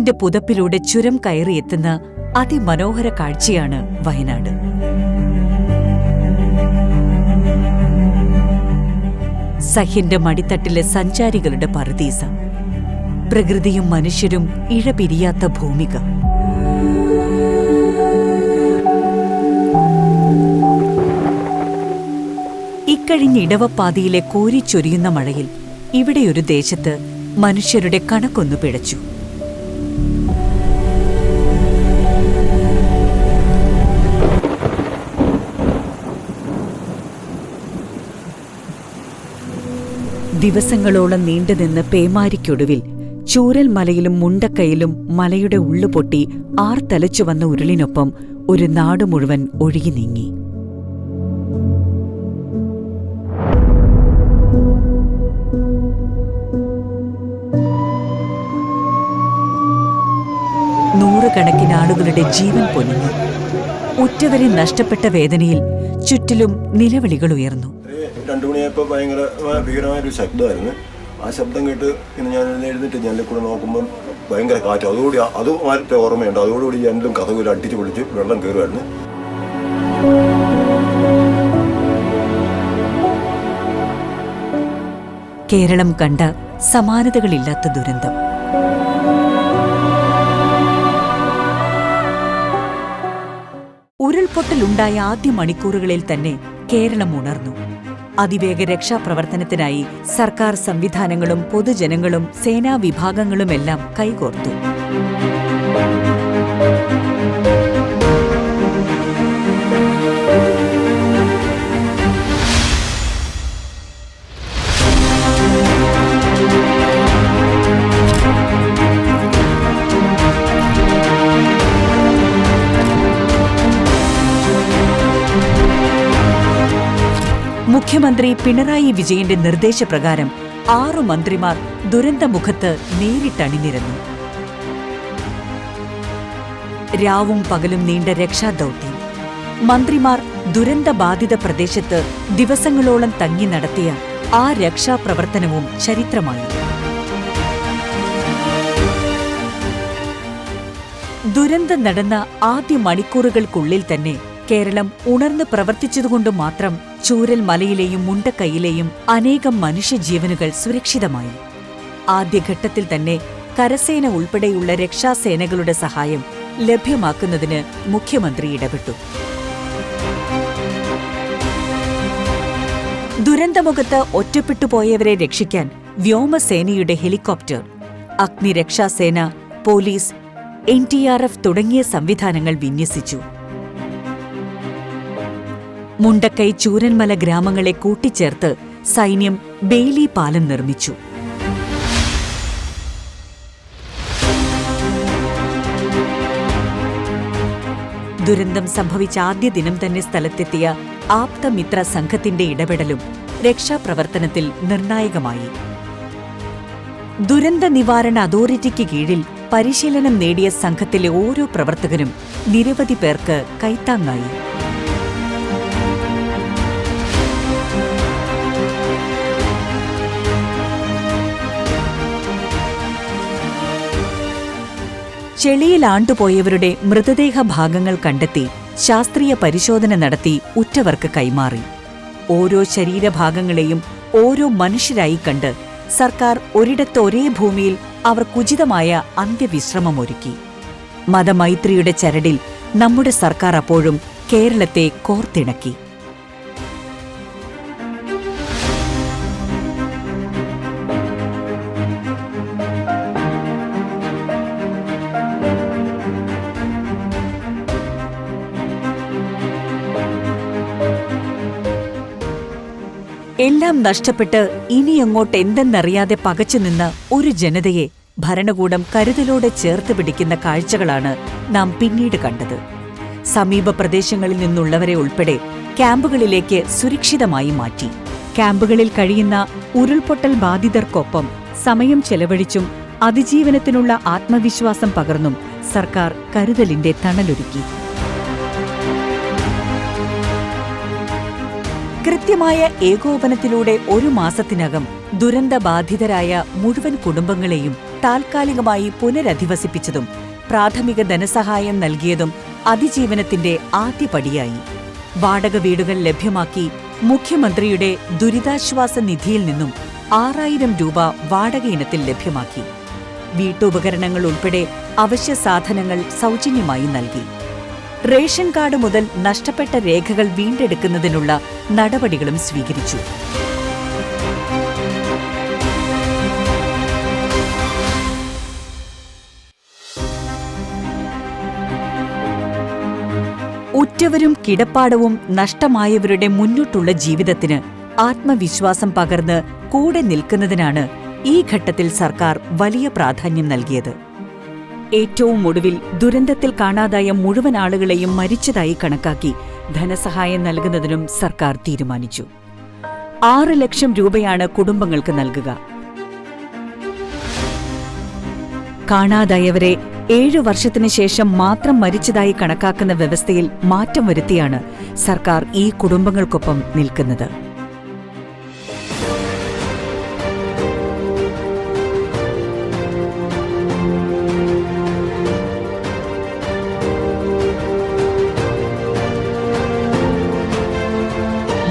കോടമഞ്ഞിന്റെ പുതപ്പിലൂടെ ചുരം കയറിയെത്തുന്ന അതിമനോഹര കാഴ്ചയാണ് വയനാട്. സഹ്യന്റെ മടിത്തട്ടിലെ സഞ്ചാരികളുടെ പറുദീസ. പ്രകൃതിയും മനുഷ്യരും ഇഴപിരിയാത്ത ഭൂമിക. ഇക്കഴിഞ്ഞ ഇടവപ്പാതിയിലെ കോരിച്ചൊരിയുന്ന മഴയിൽ ഇവിടെയൊരു ദേശത്ത് മനുഷ്യരുടെ കണക്കൊന്നു പിഴച്ചു. ദിവസങ്ങളോളം നീണ്ടുനിന്ന് പേമാരിക്കൊടുവിൽ ചൂരൽ മലയിലും മുണ്ടക്കയിലും മലയുടെ ഉള്ളുപൊട്ടി ആർത്തലച്ചു വന്ന ഉരുളിനൊപ്പം ഒരു നാട് മുഴുവൻ ഒഴുകി നീങ്ങി. നൂറുകണക്കിന് ആളുകളുടെ ജീവൻ പൊലിഞ്ഞു. ഉറ്റവരെ നഷ്ടപ്പെട്ട വേദനയിൽ ചുറ്റിലും നിലവിളികൾ ഉയർന്നു. മണിയായപ്പോൾ ഭയങ്കര ഭീകരമായൊരു ശബ്ദമായിരുന്നു. ആ ശബ്ദം കേട്ട് ഇന്ന് ഞാൻ എഴുന്നേറ്റ് ജനലിൽ കൂടെ നോക്കുമ്പം ഭയങ്കര കാറ്റ്. അതോടുകൂടി ആ- അത് മാറ്റ ഓർമ്മയുണ്ട്. അതോടുകൂടി ജനലും കഥകൂല അടിച്ച് പൊളിച്ച് വെള്ളം കയറുമായിരുന്നു. കേരളം കണ്ട സമാനതകളില്ലാത്ത ദുരന്തം. ഉരുൾപൊട്ടലുണ്ടായ ആദ്യ മണിക്കൂറുകളിൽ തന്നെ കേരളം ഉണർന്നു. അതിവേഗ രക്ഷാപ്രവർത്തനത്തിനായി സർക്കാർ സംവിധാനങ്ങളും പൊതുജനങ്ങളും സേനാ വിഭാഗങ്ങളുമെല്ലാം കൈകോർത്തു. മുഖ്യമന്ത്രി പിണറായി വിജയന്റെ നിർദ്ദേശപ്രകാരം ആറു മന്ത്രിമാർ ദുരന്തമുഖത്ത് നേരിട്ടണിനിരന്നു രാവും പകലും നീണ്ട രക്ഷാദൗത്യം. മന്ത്രിമാർ ദുരന്തബാധിത പ്രദേശത്ത് ദിവസങ്ങളോളം തങ്ങി നടത്തിയ ആ രക്ഷാപ്രവർത്തനവും ചരിത്രമായി. ദുരന്തം നടന്ന ആദ്യ മണിക്കൂറുകൾക്കുള്ളിൽ തന്നെ കേരളം ഉണർന്ന് പ്രവർത്തിച്ചതുകൊണ്ട് മാത്രം ചൂരൽ മലയിലെയും മുണ്ടക്കൈയിലെയും അനേകം മനുഷ്യജീവനുകൾ സുരക്ഷിതമായി. ആദ്യഘട്ടത്തിൽ തന്നെ കരസേന ഉൾപ്പെടെയുള്ള രക്ഷാസേനകളുടെ സഹായം ലഭ്യമാക്കുന്നതിന് മുഖ്യമന്ത്രി ഇടപെട്ടു. ദുരന്തമുഖത്ത് ഒറ്റപ്പെട്ടുപോയവരെ രക്ഷിക്കാൻ വ്യോമസേനയുടെ helicopter അഗ്നിരക്ഷാസേന police N D R F തുടങ്ങിയ സംവിധാനങ്ങൾ വിന്യസിച്ചു. മുണ്ടക്കൈ ചൂരന്മല ഗ്രാമങ്ങളെ കൂട്ടിച്ചേർത്ത് സൈന്യം ബെയ്ലി പാലം നിർമ്മിച്ചു. ദുരന്തം സംഭവിച്ച ആദ്യ ദിനം തന്നെ സ്ഥലത്തെത്തിയ ആപ്തമിത്ര സംഘത്തിന്റെ ഇടപെടലും രക്ഷാപ്രവർത്തനത്തിൽ നിർണായകമായി. ദുരന്ത നിവാരണ അതോറിറ്റിക്ക് കീഴിൽ പരിശീലനം നേടിയ സംഘത്തിലെ ഓരോ പ്രവർത്തകരും നിരവധി പേർക്ക് കൈത്താങ്ങായി. ചെളിയിൽ ആണ്ടുപോയവരുടെ മൃതദേഹ ഭാഗങ്ങൾ കണ്ടെത്തി ശാസ്ത്രീയ പരിശോധന നടത്തി ഉറ്റവർക്ക് കൈമാറി. ഓരോ ശരീരഭാഗങ്ങളെയും ഓരോ മനുഷ്യരായി കണ്ട് സർക്കാർ ഒരിടത്ത് ഒരേ ഭൂമിയിൽ അവർക്കുചിതമായ അന്ത്യവിശ്രമമൊരുക്കി മതമൈത്രിയുടെ ചരടിൽ നമ്മുടെ സർക്കാർ അപ്പോഴും കേരളത്തെ കോർത്തിണക്കി. എല്ലാം നഷ്ടപ്പെട്ട് ഇനിയങ്ങോട്ട് എന്തെന്നറിയാതെ പകച്ചുനിന്ന ഒരു ജനതയെ ഭരണകൂടം കരുതലോടെ ചേർത്ത് പിടിക്കുന്ന കാഴ്ചകളാണ് നാം പിന്നീട് കണ്ടത്. സമീപ പ്രദേശങ്ങളിൽ നിന്നുള്ളവരെ ഉൾപ്പെടെ ക്യാമ്പുകളിലേക്ക് സുരക്ഷിതമായി മാറ്റി. ക്യാമ്പുകളിൽ കഴിയുന്ന ഉരുൾപൊട്ടൽ ബാധിതർക്കൊപ്പം സമയം ചെലവഴിച്ചും അതിജീവനത്തിനുള്ള ആത്മവിശ്വാസം പകർന്നും സർക്കാർ കരുതലിന്റെ തണലൊരുക്കി. കൃത്യമായ ഏകോപനത്തിലൂടെ ഒരു മാസത്തിനകം ദുരന്തബാധിതരായ മുഴുവൻ കുടുംബങ്ങളെയും താൽക്കാലികമായി പുനരധിവസിപ്പിച്ചതും പ്രാഥമിക ധനസഹായം നൽകിയതും അതിജീവനത്തിന്റെ ആദ്യപടിയായി. വാടക വീടുകൾ ലഭ്യമാക്കി മുഖ്യമന്ത്രിയുടെ ദുരിതാശ്വാസ നിധിയിൽ നിന്നും ആറായിരം രൂപ വാടക ഇനത്തിൽ ലഭ്യമാക്കി. വീട്ടുപകരണങ്ങൾ ഉൾപ്പെടെ അവശ്യ സാധനങ്ങൾ സൗജന്യമായി നൽകി. റേഷൻ കാർഡ് മുതൽ നഷ്ടപ്പെട്ട രേഖകൾ വീണ്ടെടുക്കുന്നതിനുള്ള നടപടികളും സ്വീകരിച്ചു. ഉറ്റവരും കിടപ്പാടവും നഷ്ടമായവരുടെ മുന്നോട്ടുള്ള ജീവിതത്തിന് ആത്മവിശ്വാസം പകർന്ന് കൂടെ നിൽക്കുന്നതിനാണ് ഈ ഘട്ടത്തിൽ സർക്കാർ വലിയ പ്രാധാന്യം നൽകിയത്. ഏറ്റവും ഒടുവിൽ ദുരന്തത്തിൽ കാണാതായ മുഴുവൻ ആളുകളെയും മരിച്ചതായി കണക്കാക്കി ധനസഹായം നൽകുന്നതിനും സർക്കാർ തീരുമാനിച്ചു. ആറ് ലക്ഷം രൂപയാണ് കുടുംബങ്ങൾക്ക് നൽകുക. കാണാതായവരെ ഏഴു വർഷത്തിനു ശേഷം മാത്രം മരിച്ചതായി കണക്കാക്കുന്ന വ്യവസ്ഥയിൽ മാറ്റം വരുത്തിയാണ് സർക്കാർ ഈ കുടുംബങ്ങൾക്കൊപ്പം നിൽക്കുന്നത്.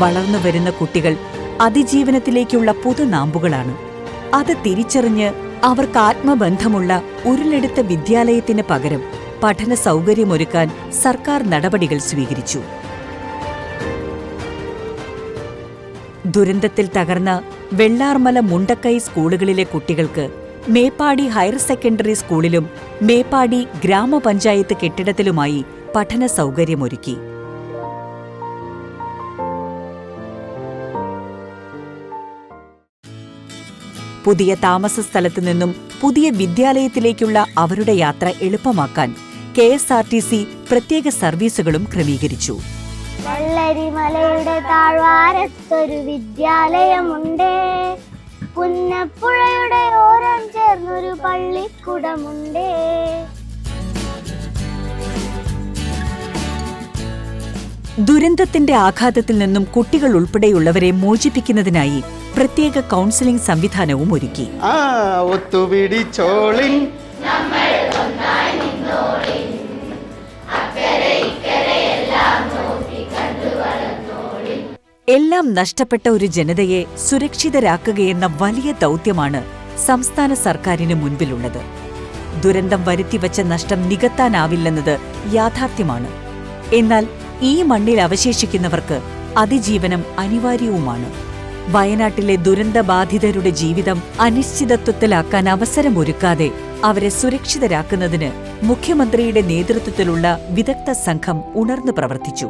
വളർന്നു വരുന്ന കുട്ടികൾ അതിജീവനത്തിലേക്കുള്ള പുതുനാമ്പുകളാണ് അത് തിരിച്ചറിഞ്ഞ് അവർക്ക് ആത്മബന്ധമുള്ള ഉരുളെടുത്ത വിദ്യാലയത്തിന് പകരം പഠന സൗകര്യമൊരുക്കാൻ സർക്കാർ നടപടികൾ സ്വീകരിച്ചു. ദുരന്തത്തിൽ തകർന്ന വെള്ളാർമല മുണ്ടക്കൈ സ്കൂളുകളിലെ കുട്ടികൾക്ക് മേപ്പാടി ഹയർ സെക്കൻഡറി സ്കൂളിലും മേപ്പാടി ഗ്രാമപഞ്ചായത്ത് കെട്ടിടത്തിലുമായി പഠന സൗകര്യമൊരുക്കി. പുതിയ താമസ സ്ഥലത്തു നിന്നും പുതിയ വിദ്യാലയത്തിലേക്കുള്ള അവരുടെ യാത്ര എളുപ്പമാക്കാൻ K S R T C പ്രത്യേക സർവീസുകളും ക്രമീകരിച്ചു. വെള്ളരിമലയുടെ താഴ്വാരത്തൊരു വിദ്യാലയമുണ്ട്. പുന്നപ്പുഴയുടെ ഓരം ചേർന്നൊരു പള്ളിക്കുടമുണ്ട്. ദുരന്തത്തിന്റെ ആഘാതത്തിൽ നിന്നും കുട്ടികൾ ഉൾപ്പെടെയുള്ളവരെ മോചിപ്പിക്കുന്നതിനായി പ്രത്യേക കൗൺസിലിംഗ് സംവിധാനവും ഒരുക്കി. എല്ലാം നഷ്ടപ്പെട്ട ഒരു ജനതയെ സുരക്ഷിതരാക്കുകയെന്ന വലിയ ദൗത്യമാണ് സംസ്ഥാന സർക്കാരിന് മുൻപിലുള്ളത്. ദുരന്തം വരുത്തിവച്ച നഷ്ടം നികത്താനാവില്ലെന്നത് യാഥാർത്ഥ്യമാണ്. എന്നാൽ ഈ മണ്ണിൽ അവശേഷിക്കുന്നവർക്ക് അതിജീവനം അനിവാര്യവുമാണ്. വയനാട്ടിലെ ദുരന്തബാധിതരുടെ ജീവിതം അനിശ്ചിതത്വത്തിലാക്കാൻ അവസരമൊരുക്കാതെ അവരെ സുരക്ഷിതരാക്കുന്നതിന് മുഖ്യമന്ത്രിയുടെ നേതൃത്വത്തിലുള്ള വിദഗ്ധ സംഘം ഉണർന്നു പ്രവർത്തിച്ചു.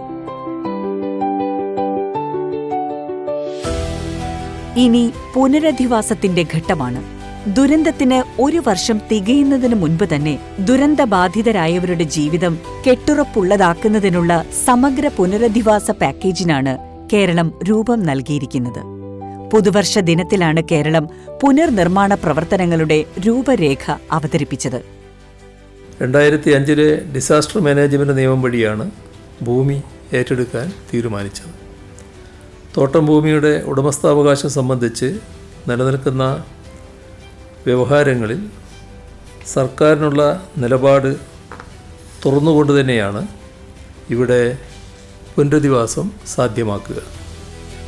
ഇനി പുനരധിവാസത്തിന്റെ ഘട്ടമാണ്. ദുരന്തത്തിന് ഒരു വർഷം തികയുന്നതിന് മുൻപ് തന്നെ ദുരന്തബാധിതരായവരുടെ ജീവിതം കെട്ടുറപ്പുള്ളതാക്കുന്നതിനുള്ള സമഗ്ര പുനരധിവാസ പാക്കേജിനാണ് കേരളം രൂപം നൽകിയിരിക്കുന്നത്. പുതുവർഷ ദിനത്തിലാണ് കേരളം പുനർനിർമ്മാണ പ്രവർത്തനങ്ങളുടെ രൂപരേഖ അവതരിപ്പിച്ചത്. രണ്ടായിരത്തി അഞ്ചിലെ ഡിസാസ്റ്റർ മാനേജ്മെന്റ് നിയമം വഴിയാണ് ഭൂമി ഏറ്റെടുക്കാൻ തീരുമാനിച്ചത്. തോട്ടം ഭൂമിയുടെ ഉടമസ്ഥാവകാശം സംബന്ധിച്ച് നിലനിൽക്കുന്ന വ്യവഹാരങ്ങളിൽ സർക്കാരിനുള്ള നിലപാട് തുറന്നുകൊണ്ട് തന്നെയാണ് ഇവിടെ പുനരധിവാസം സാധ്യമാക്കുക.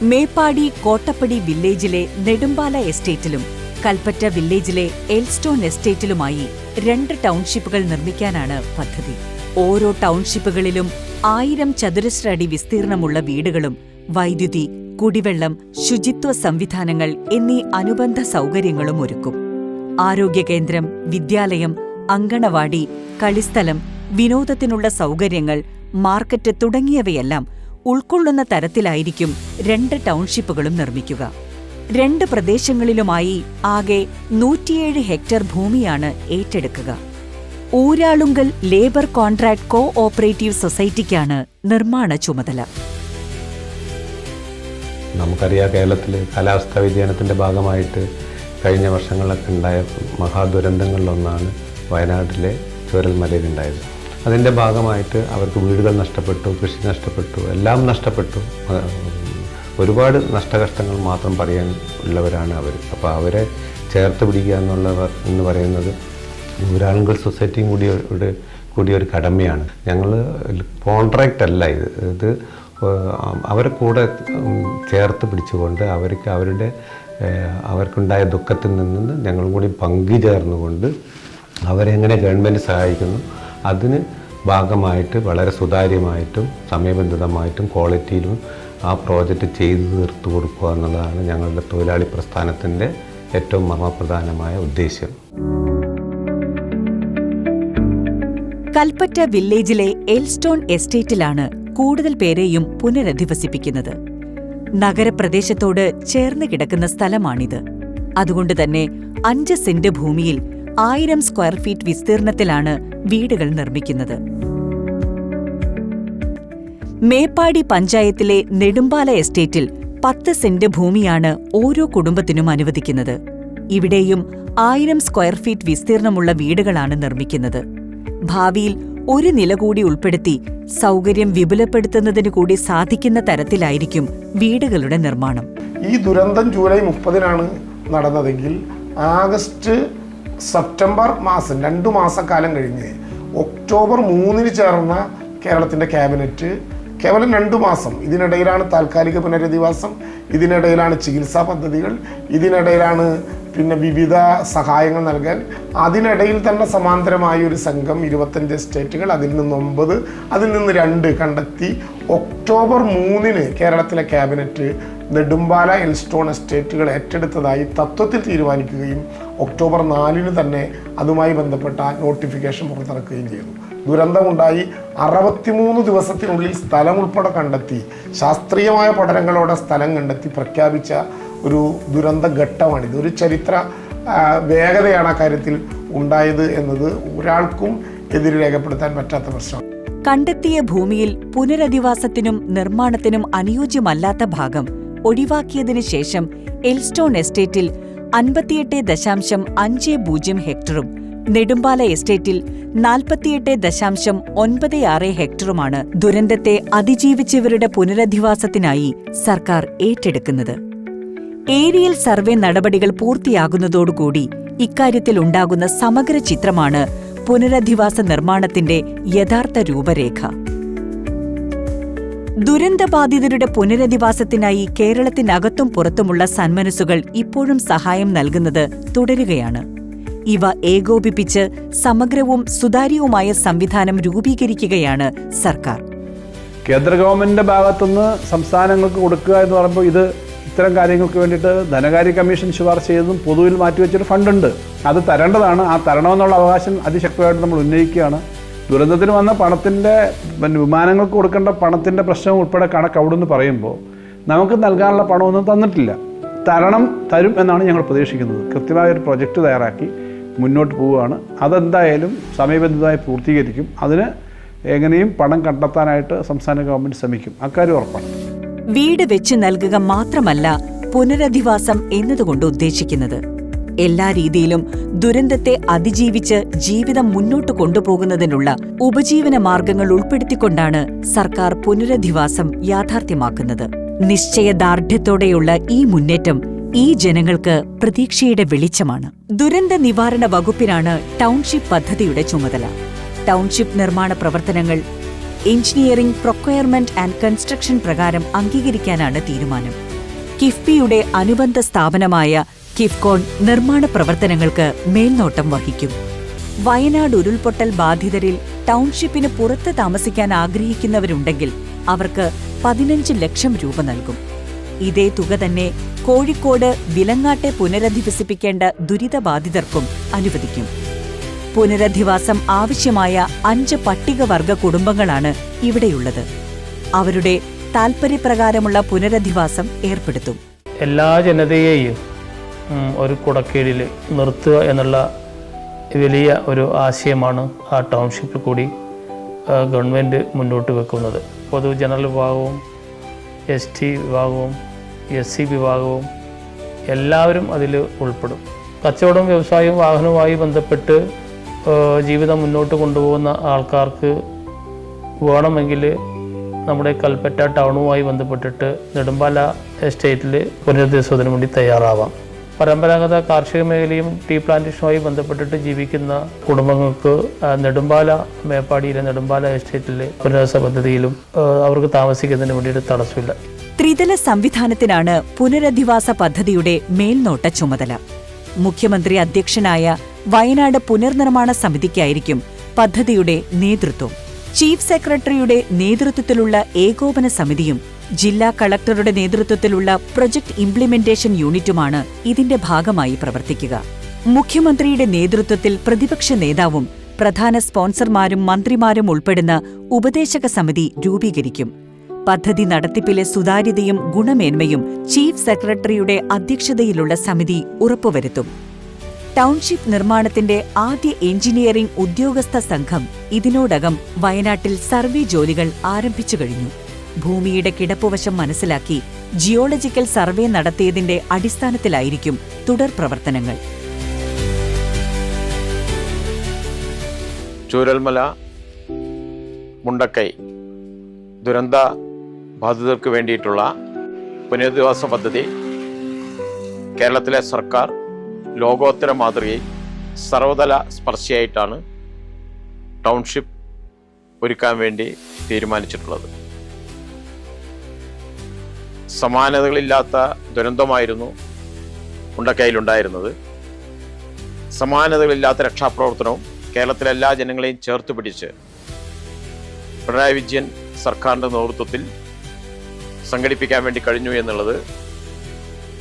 മേപ്പാടി കോട്ടപ്പടി വില്ലേജിലെ നെടുമ്പാല എസ്റ്റേറ്റിലും കൽപ്പറ്റ വില്ലേജിലെ എൽസ്റ്റോൺ എസ്റ്റേറ്റിലുമായി രണ്ട് ടൗൺഷിപ്പുകൾ നിർമ്മിക്കാനാണ് പദ്ധതി. ഓരോ ടൗൺഷിപ്പുകളിലും ആയിരം ചതുരശ്ര അടി വിസ്തീർണമുള്ള വീടുകളും വൈദ്യുതി കുടിവെള്ളം ശുചിത്വ സംവിധാനങ്ങൾ എന്നീ അനുബന്ധ സൗകര്യങ്ങളും ഒരുക്കും. ആരോഗ്യ കേന്ദ്രം വിദ്യാലയം അങ്കണവാടി കളിസ്ഥലം വിനോദത്തിനുള്ള സൗകര്യങ്ങൾ മാർക്കറ്റ് തുടങ്ങിയവയെല്ലാം ഉൾക്കൊള്ളുന്ന തരത്തിലായിരിക്കും രണ്ട് ടൗൺഷിപ്പുകളും നിർമ്മിക്കുക. രണ്ട് പ്രദേശങ്ങളിലുമായി ആകെ നൂറ്റിയേഴ് ഹെക്ടർ ഭൂമിയാണ് ഏറ്റെടുക്കുക. Uralungal labour contract co operative സൊസൈറ്റിക്കാണ് നിർമ്മാണ ചുമതല. നമുക്കറിയാം കേരളത്തിലെ കാലാവസ്ഥാ വ്യതിയാനത്തിന്റെ ഭാഗമായിട്ട് കഴിഞ്ഞ വർഷങ്ങളിലൊക്കെ ഉണ്ടായ മഹാദുരന്തങ്ങളിലൊന്നാണ് വയനാട്ടിലെ ചുരൽ മലയിലുണ്ടായത് അതിന്റെ ഭാഗമായിട്ട് അവർക്ക് വീടുകൾ നഷ്ടപ്പെട്ടു കൃഷി നഷ്ടപ്പെട്ടു എല്ലാം നഷ്ടപ്പെട്ടു. ഒരുപാട് നഷ്ടകഷ്ടങ്ങൾ മാത്രം പറയാൻ ഉള്ളവരാണ് അവർ. അപ്പോൾ അവരെ ചേർത്ത് പിടിക്കുക എന്നുള്ളവർ എന്ന് പറയുന്നത് ഊരാളുകൾ സൊസൈറ്റിയും കൂടി ഒരു കൂടി ഒരു കടമയാണ്. ഞങ്ങൾ കോൺട്രാക്റ്റ് അല്ല ഇത്. ഇത് അവരെ കൂടെ ചേർത്ത് പിടിച്ചുകൊണ്ട് അവർക്ക് അവരുടെ അവർക്കുണ്ടായ ദുഃഖത്തിൽ നിന്ന് ഞങ്ങളും കൂടി പങ്കുചേർന്നുകൊണ്ട് അവരെങ്ങനെ ഗവൺമെന്റ് സഹായിക്കുന്നു അതിന് ഭാഗമായിട്ട് വളരെ സുതാര്യമായിട്ടും സമയബന്ധിതമായിട്ടും ക്വാളിറ്റിയിലും ആ പ്രോജക്റ്റ് ചെയ്തു തീർത്തു കൊടുക്കുക എന്നുള്ളതാണ് ഞങ്ങളുടെ തൊഴിലാളി പ്രസ്ഥാനത്തിന്റെ ഏറ്റവും മർമ്മപ്രധാനമായ ഉദ്ദേശ്യം. കൽപ്പറ്റ വില്ലേജിലെ എൽസ്റ്റോൺ എസ്റ്റേറ്റിലാണ് കൂടുതൽ പേരെയും പുനരധിവസിപ്പിക്കുന്നത്. നഗരപ്രദേശത്തോട് ചേർന്ന് കിടക്കുന്ന സ്ഥലമാണിത്. അതുകൊണ്ട് തന്നെ അഞ്ച് സെന്റ് ഭൂമിയിൽ ആയിരം സ്ക്വയർ ഫീറ്റ് വിസ്തീർണത്തിലാണ് വീടുകൾ നിർമ്മിക്കുന്നത്. മേപ്പാടി പഞ്ചായത്തിലെ നെടുമ്പാല എസ്റ്റേറ്റിൽ പത്ത് സെന്റ് ഭൂമിയാണ് ഓരോ കുടുംബത്തിനും അനുവദിക്കുന്നത്. ഇവിടെയും ആയിരം സ്ക്വയർ ഫീറ്റ് വിസ്തീർണമുള്ള വീടുകളാണ് നിർമ്മിക്കുന്നത്. ഭാവിയിൽ ഒരു നില കൂടി ഉൾപ്പെടുത്തി സൗകര്യം വിപുലപ്പെടുത്തുന്നതിന് കൂടി സാധിക്കുന്ന തരത്തിലായിരിക്കും വീടുകളുടെ നിർമ്മാണം. ഈ ദുരന്തം ജൂലൈ മുപ്പതിനാണ് നടന്നതെങ്കിൽ ആഗസ്റ്റ് സെപ്റ്റംബർ മാസം രണ്ടു മാസക്കാലം കഴിഞ്ഞ് ഒക്ടോബർ മൂന്നിന് ചേർന്ന കേരളത്തിന്റെ ക്യാബിനറ്റ് കേവലം രണ്ടു മാസം. ഇതിനിടയിലാണ് താൽക്കാലിക പുനരധിവാസം ഇതിനിടയിലാണ് ചികിത്സാ പദ്ധതികൾ ഇതിനിടയിലാണ് പിന്നെ വിവിധ സഹായങ്ങൾ നൽകാൻ. അതിനിടയിൽ തന്നെ സമാന്തരമായ ഒരു സംഘം ഇരുപത്തഞ്ച് സ്റ്റേറ്റുകൾ അതിൽ നിന്ന് ഒമ്പത് അതിൽ നിന്ന് രണ്ട് കണ്ടെത്തി. ഒക്ടോബർ മൂന്നിന് കേരളത്തിലെ ക്യാബിനറ്റ് നെടുമ്പാല എൽസ്റ്റോൺ എസ്റ്റേറ്റുകൾ ഏറ്റെടുത്തതായി തത്വത്തിൽ തീരുമാനിക്കുകയും ഒക്ടോബർ നാലിന് തന്നെ അതുമായി ബന്ധപ്പെട്ട നോട്ടിഫിക്കേഷൻ പുറത്തിറക്കുകയും ചെയ്തു. ദുരന്തമുണ്ടായി അറുപത്തിമൂന്ന് ദിവസത്തിനുള്ളിൽ സ്ഥലം ഉൾപ്പെടെ കണ്ടെത്തി. ശാസ്ത്രീയമായ പഠനങ്ങളോടെ സ്ഥലം കണ്ടെത്തി പ്രഖ്യാപിച്ച ഒരു ദുരന്ത ഘട്ടമാണിത്. ഒരു ചരിത്ര വേഗതയാണ് ആ കാര്യത്തിൽ ഉണ്ടായത് എന്നത് ഒരാൾക്കും എതിരെ രേഖപ്പെടുത്താൻ പറ്റാത്ത പ്രശ്നമാണ്. കണ്ടെത്തിയ ഭൂമിയിൽ പുനരധിവാസത്തിനും നിർമ്മാണത്തിനും അനുയോജ്യമല്ലാത്ത ഭാഗം ഒഴിവാക്കിയതിനു ശേഷം എൽസ്റ്റോൺ എസ്റ്റേറ്റിൽ അൻപത്തിയെട്ട് ദശാംശം അഞ്ച് പൂജ്യം ഹെക്ടറും നെടുമ്പാല എസ്റ്റേറ്റിൽ നാൽപ്പത്തിയെട്ട് ദശാംശം ഒൻപത് ആറ് ഹെക്ടറുമാണ് ദുരന്തത്തെ അതിജീവിച്ചവരുടെ പുനരധിവാസത്തിനായി സർക്കാർ ഏറ്റെടുക്കുന്നത്. ഏരിയൽ സർവേ നടപടികൾ പൂർത്തിയാകുന്നതോടുകൂടി ഇക്കാര്യത്തിൽ ഉണ്ടാകുന്ന സമഗ്ര ചിത്രമാണ് പുനരധിവാസ നിർമ്മാണത്തിന്റെ യഥാർത്ഥ രൂപരേഖ. ദുരന്തബാധിതരുടെ പുനരധിവാസത്തിനായി കേരളത്തിനകത്തും പുറത്തുമുള്ള സന്മനസ്സുകൾ ഇപ്പോഴും സഹായം നൽകുന്നത് തുടരുകയാണ്. ഇവ ഏകോപിപ്പിച്ച് സമഗ്രവും സുതാര്യവുമായ സംവിധാനം രൂപീകരിക്കുകയാണ് സർക്കാർ. കേന്ദ്ര ഗവൺമെന്റിന്റെ ഭാഗത്തുനിന്ന് സംസ്ഥാനങ്ങൾക്ക് കൊടുക്കുക എന്ന് പറയുമ്പോൾ ഇത് ഇത്തരം കാര്യങ്ങൾക്ക് വേണ്ടിയിട്ട് ധനകാര്യ കമ്മീഷൻ ശുപാർശ ചെയ്തതും പൊതുവിൽ മാറ്റിവെച്ചൊരു ഫണ്ടുണ്ട്. അത് തരേണ്ടതാണ്. ആ തരണമെന്നുള്ള അവകാശം അതിശക്തമായിട്ട് നമ്മൾ ഉന്നയിക്കുകയാണ്. ദുരന്തത്തിന് വന്ന പണത്തിന്റെ പിന്നെ വിമാനങ്ങൾക്ക് കൊടുക്കേണ്ട പണത്തിന്റെ പ്രശ്നം ഉൾപ്പെടെ കണക്ക് അവിടെ നിന്ന് പറയുമ്പോൾ നമുക്ക് നൽകാനുള്ള പണമൊന്നും തന്നിട്ടില്ല. തരണം തരും എന്നാണ് ഞങ്ങൾ പ്രതീക്ഷിക്കുന്നത്. കൃത്യമായ ഒരു പ്രൊജക്റ്റ് തയ്യാറാക്കി മുന്നോട്ട് പോവുകയാണ്. അതെന്തായാലും സമയബന്ധിതമായി പൂർത്തീകരിക്കും. അതിന് എങ്ങനെയും പണം കണ്ടെത്താനായിട്ട് സംസ്ഥാന ഗവൺമെന്റ് ശ്രമിക്കും. അക്കാര്യം ഉറപ്പാണ്. വീട് വെച്ച് നൽകുക മാത്രമല്ല പുനരധിവാസം എന്നതുകൊണ്ട് ഉദ്ദേശിക്കുന്നത്. എല്ലാ രീതിയിലും ദുരന്തത്തെ അതിജീവിച്ച് ജീവിതം മുന്നോട്ട് കൊണ്ടുപോകുന്നതിനുള്ള ഉപജീവന മാർഗങ്ങൾ ഉൾപ്പെടുത്തിക്കൊണ്ടാണ് സർക്കാർ പുനരധിവാസം യാഥാർത്ഥ്യമാക്കുന്നത്. നിശ്ചയദാർഢ്യത്തോടെയുള്ള ഈ മുന്നേറ്റം ഈ ജനങ്ങൾക്ക് പ്രതീക്ഷയുടെ വെളിച്ചമാണ്. ദുരന്ത നിവാരണ വകുപ്പിനാണ് ടൗൺഷിപ്പ് പദ്ധതിയുടെ ചുമതല. ടൗൺഷിപ്പ് നിർമ്മാണ പ്രവർത്തനങ്ങൾ എഞ്ചിനീയറിംഗ് പ്രൊക്വയർമെന്റ് ആൻഡ് കൺസ്ട്രക്ഷൻ പ്രകാരം അംഗീകരിക്കാനാണ് തീരുമാനം. കിഫ്ബിയുടെ അനുബന്ധ സ്ഥാപനമായ കിഫ്കോൺ നിർമ്മാണ പ്രവർത്തനങ്ങൾക്ക് മേൽനോട്ടം വഹിക്കും. വയനാട് ഉരുൾപൊട്ടൽ ബാധിതരിൽ ടൗൺഷിപ്പിന് പുറത്ത് താമസിക്കാൻ ആഗ്രഹിക്കുന്നവരുണ്ടെങ്കിൽ അവർക്ക് പതിനഞ്ച് ലക്ഷം രൂപ നൽകും. ഇതേ തുക തന്നെ കോഴിക്കോട് വിലങ്ങാട്ടെ പുനരധിവസിപ്പിക്കേണ്ട ദുരിതബാധിതർക്കും അനുവദിക്കും. പുനരധിവാസം ആവശ്യമായ അഞ്ച് പട്ടികവർഗ കുടുംബങ്ങളാണ് ഇവിടെയുള്ളത്. അവരുടെ താൽപര്യപ്രകാരമുള്ള പുനരധിവാസം ഏർപ്പെടുത്തും. എല്ലാ ജനതയെയും ഒരു കുടക്കീഴിൽ നിർത്തുക എന്നുള്ള വലിയ ഒരു ആശയമാണ് ആ ടൗൺഷിപ്പിൽ കൂടി ഗവൺമെന്റ് മുന്നോട്ട് വെക്കുന്നത്. പൊതു ജനറൽ വിഭാഗവും എസ് ടി വിഭാഗവും എസ് സി വിഭാഗവും എല്ലാവരും അതിൽ ഉൾപ്പെടും. കച്ചവടം വ്യവസായവും വാഹനവുമായി ബന്ധപ്പെട്ട് ജീവിതം മുന്നോട്ട് കൊണ്ടുപോകുന്ന ആൾക്കാർക്ക് വേണമെങ്കിൽ നമ്മുടെ കൽപ്പറ്റ ടൗണുമായി ബന്ധപ്പെട്ടിട്ട് നെടുമ്പാല എസ്റ്റേറ്റിൽ പുനരധിവസത്തിന് വേണ്ടി തയ്യാറാവാം. പരമ്പരാഗത കാർഷിക മേഖലയും ടീ പ്ലാന്റേഷനുമായി ബന്ധപ്പെട്ടിട്ട് ജീവിക്കുന്ന കുടുംബങ്ങൾക്ക് നെടുമ്പാല മേപ്പാടിയിലെ നെടുമ്പാല എസ്റ്റേറ്റിലെ പുനരധിവാസ പദ്ധതിയിലും അവർക്ക് താമസിക്കുന്നതിന് വേണ്ടിയിട്ട് തടസ്സമില്ല. ത്രിതല സംവിധാനത്തിനാണ് പുനരധിവാസ പദ്ധതിയുടെ മേൽനോട്ട ചുമതല. മുഖ്യമന്ത്രി അധ്യക്ഷനായ വയനാട് പുനർനിർമ്മാണ സമിതിക്കായിരിക്കും പദ്ധതിയുടെ നേതൃത്വം. ചീഫ് സെക്രട്ടറിയുടെ നേതൃത്വത്തിലുള്ള ഏകോപന സമിതിയും ജില്ലാ കളക്ടറുടെ നേതൃത്വത്തിലുള്ള പ്രൊജക്ട് ഇംപ്ലിമെന്റേഷൻ യൂണിറ്റുമാണ് ഇതിന്റെ ഭാഗമായി പ്രവർത്തിക്കുക. മുഖ്യമന്ത്രിയുടെ നേതൃത്വത്തിൽ പ്രതിപക്ഷ നേതാവും പ്രധാന സ്പോൺസർമാരും മന്ത്രിമാരും ഉൾപ്പെടുന്ന ഉപദേശക സമിതി രൂപീകരിക്കും. പദ്ധതി നടത്തിപ്പിലെ സുതാര്യതയും ഗുണമേന്മയും ചീഫ് സെക്രട്ടറിയുടെ അധ്യക്ഷതയിലുള്ള സമിതി ഉറപ്പുവരുത്തും. ടൗൺഷിപ്പ് നിർമ്മാണത്തിന്റെ ആദ്യ എഞ്ചിനീയറിംഗ് ഉദ്യോഗസ്ഥ സംഘം ഇതിനോടകം വയനാട്ടിൽ സർവേ ജോലികൾ ആരംഭിച്ചു കഴിഞ്ഞു. ഭൂമിയുടെ കിടപ്പുവശം മനസ്സിലാക്കി ജിയോളജിക്കൽ സർവേ നടത്തിയതിന്റെ അടിസ്ഥാനത്തിലായിരിക്കും തുടർ പ്രവർത്തനങ്ങൾ. ചൂരൽമല മുണ്ടക്കൈ ദുരന്ത ബാധിതർക്ക് വേണ്ടിയിട്ടുള്ള പുനരധിവാസ പദ്ധതി കേരളത്തിലെ സർക്കാർ ലോകോത്തര മാതൃകയിൽ സർവതല സ്പർശിയായിട്ടാണ് ടൗൺഷിപ്പ് ഒരുക്കാൻ വേണ്ടി തീരുമാനിച്ചിട്ടുള്ളത്. സമാനതകളില്ലാത്ത ദുരന്തമായിരുന്നു ഉണ്ടക്കയിലുണ്ടായിരുന്നത് സമാനതകളില്ലാത്ത രക്ഷാപ്രവർത്തനവും കേരളത്തിലെ എല്ലാ ജനങ്ങളെയും ചേർത്ത് പിടിച്ച് പിണറായി വിജയൻ സർക്കാരിന്റെ നേതൃത്വത്തിൽ സംഘടിപ്പിക്കാൻ വേണ്ടി കഴിഞ്ഞു എന്നുള്ളത്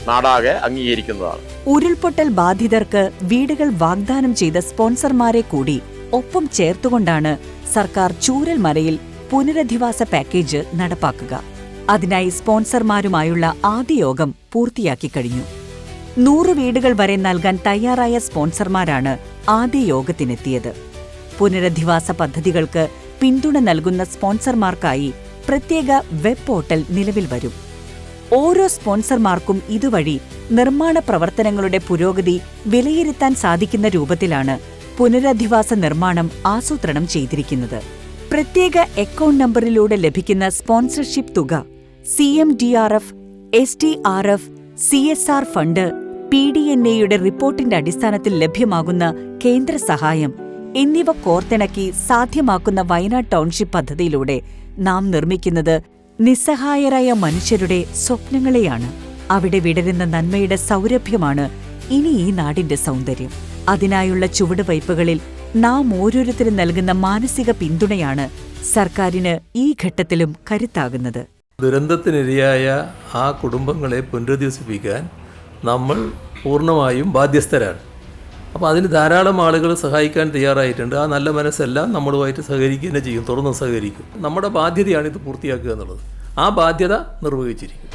നാടാകെ അംഗീകരിക്കുന്നതാണ്. ഉരുൾപൊട്ടൽ ബാധിതർക്ക് വീടുകൾ വാഗ്ദാനം ചെയ്ത സ്പോൺസർമാരെ കൂടി ഒപ്പം ചേർത്തുകൊണ്ടാണ് സർക്കാർ ചൂരൽ ചൂരൽമലയിൽ പുനരധിവാസ പാക്കേജ് നടപ്പാക്കുക. അതിനായി സ്പോൺസർമാരുമായുള്ള ആദ്യ യോഗം പൂർത്തിയാക്കി കഴിഞ്ഞു. നൂറ് വീടുകൾ വരെ നൽകാൻ തയ്യാറായ സ്പോൺസർമാരാണ് ആദ്യ യോഗത്തിനെത്തിയത്. പുനരധിവാസ പദ്ധതികൾക്ക് പിന്തുണ നൽകുന്ന സ്പോൺസർമാർക്കായി പ്രത്യേക വെബ് പോർട്ടൽ നിലവിൽ വരും. ഓരോ സ്പോൺസർമാർക്കും ഇതുവഴി നിർമ്മാണ പ്രവർത്തനങ്ങളുടെ പുരോഗതി വിലയിരുത്താൻ സാധിക്കുന്ന രൂപത്തിലാണ് പുനരധിവാസ നിർമ്മാണം ആസൂത്രണം ചെയ്തിരിക്കുന്നത്. പ്രത്യേക അക്കൗണ്ട് നമ്പറിലൂടെ ലഭിക്കുന്ന സ്പോൺസർഷിപ്പ് തുക C M D R F S D R F C S R fund P D N എയുടെ റിപ്പോർട്ടിന്റെ അടിസ്ഥാനത്തിൽ ലഭ്യമാകുന്ന കേന്ദ്ര സഹായം എന്നിവ കോർത്തിണക്കി സാധ്യമാക്കുന്ന വയനാട് ടൗൺഷിപ്പ് പദ്ധതിയിലൂടെ നാം നിർമ്മിക്കുന്നത് നിസ്സഹായരായ മനുഷ്യരുടെ സ്വപ്നങ്ങളെയാണ്. അവിടെ വിടരുന്ന നന്മയുടെ സൗരഭ്യമാണ് ഇനി ഈ നാടിന്റെ സൗന്ദര്യം. അതിനായുള്ള ചുവടുവയ്പുകളിൽ നാം ഓരോരുത്തരും നൽകുന്ന മാനസിക പിന്തുണയാണ് സർക്കാരിന് ഈ ഘട്ടത്തിലും കരുത്താകുന്നത്. ദുരന്തത്തിനിരയായ ആ കുടുംബങ്ങളെ പുനരധിവസിപ്പിക്കാൻ നമ്മൾ പൂർണമായും ബാധ്യസ്ഥരാണ്. അപ്പോൾ അതിന് ധാരാളം ആളുകൾ സഹായിക്കാൻ തയ്യാറായിട്ടുണ്ട്. ആ നല്ല മനസ്സെല്ലാം നമ്മളുമായിട്ട് സഹകരിക്കുക തന്നെ ചെയ്യും. തുറന്ന് സഹകരിക്കും. നമ്മുടെ ബാധ്യതയാണ് ഇത് പൂർത്തിയാക്കുക എന്നുള്ളത്. ആ ബാധ്യത നിർവഹിച്ചിരിക്കും.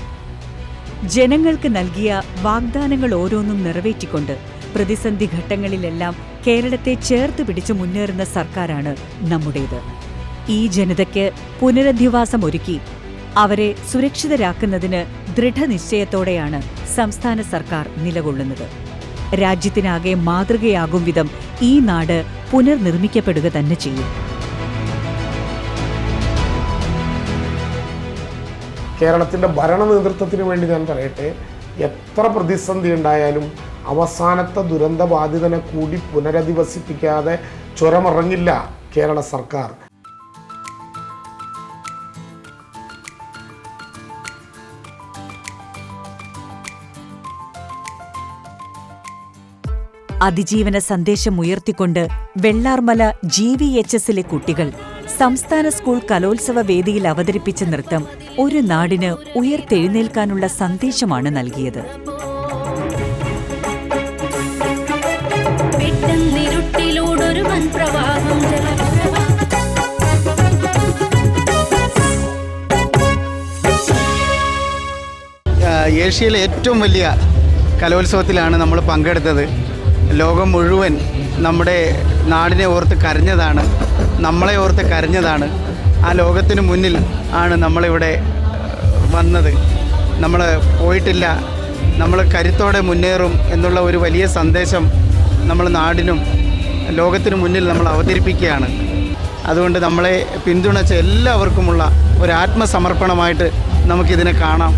ജനങ്ങൾക്ക് നൽകിയ വാഗ്ദാനങ്ങൾ ഓരോന്നും നിറവേറ്റിക്കൊണ്ട് പ്രതിസന്ധി ഘട്ടങ്ങളിലെല്ലാം കേരളത്തെ ചേർത്ത് പിടിച്ച് മുന്നേറുന്ന സർക്കാരാണ് നമ്മുടേത്. ഈ ജനതയ്ക്ക് പുനരധിവാസം ഒരുക്കി അവരെ സുരക്ഷിതരാക്കുന്നതിന് ദൃഢനിശ്ചയത്തോടെയാണ് സംസ്ഥാന സർക്കാർ നിലകൊള്ളുന്നത്. രാജ്യത്തിനാകെ മാതൃകയാകും വിധം ഈ നാട് പുനർനിർമ്മിക്കപ്പെടുക തന്നെ ചെയ്യും. കേരളത്തിന്റെ ഭരണ നേതൃത്വത്തിന് വേണ്ടി ഞാൻ പറയട്ടെ എത്ര പ്രതിസന്ധി ഉണ്ടായാലും അവസാനത്തെ ദുരന്തബാധിതനെ കൂടി പുനരധിവസിപ്പിക്കാതെ ചുരമിറങ്ങില്ല കേരള സർക്കാർ. അതിജീവന സന്ദേശം ഉയർത്തിക്കൊണ്ട് വെള്ളാർമല ജി വി എച്ച് എസിലെ കുട്ടികൾ സംസ്ഥാന സ്കൂൾ കലോത്സവ വേദിയിൽ അവതരിപ്പിച്ച നൃത്തം ഒരു നാടിന് ഉയർത്തെഴുന്നേൽക്കാനുള്ള സന്ദേശമാണ് നൽകിയത്. ഏഷ്യയിലെ ഏറ്റവും വലിയ കലോത്സവത്തിലാണ് നമ്മൾ പങ്കെടുത്തത്. ലോകം മുഴുവൻ നമ്മുടെ നാടിനെ ഓർത്ത് കരഞ്ഞതാണ് നമ്മളെ ഓർത്ത് കരഞ്ഞതാണ് ആ ലോകത്തിന് മുന്നിൽ ആണ് നമ്മളിവിടെ വന്നത്. നമ്മൾ പോയിട്ടില്ല നമ്മൾ കരുത്തോടെ മുന്നേറും എന്നുള്ള ഒരു വലിയ സന്ദേശം നമ്മൾ നാടിനും ലോകത്തിനു മുന്നിൽ നമ്മൾ അവതരിപ്പിക്കുകയാണ്. അതുകൊണ്ട് നമ്മളെ പിന്തുണച്ച എല്ലാവർക്കുമുള്ള ഒരു ആത്മസമർപ്പണമായിട്ട് നമുക്കിതിനെ കാണാം.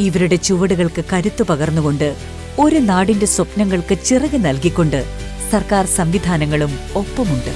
ഇവരുടെ ചുവടുകൾക്ക് കരുത്തു പകർന്നുകൊണ്ട് ഒരു നാടിന്റെ സ്വപ്നങ്ങൾക്ക് ചിറക് നൽകിക്കൊണ്ട് സർക്കാർ സംവിധാനങ്ങളും ഒപ്പമുണ്ട്.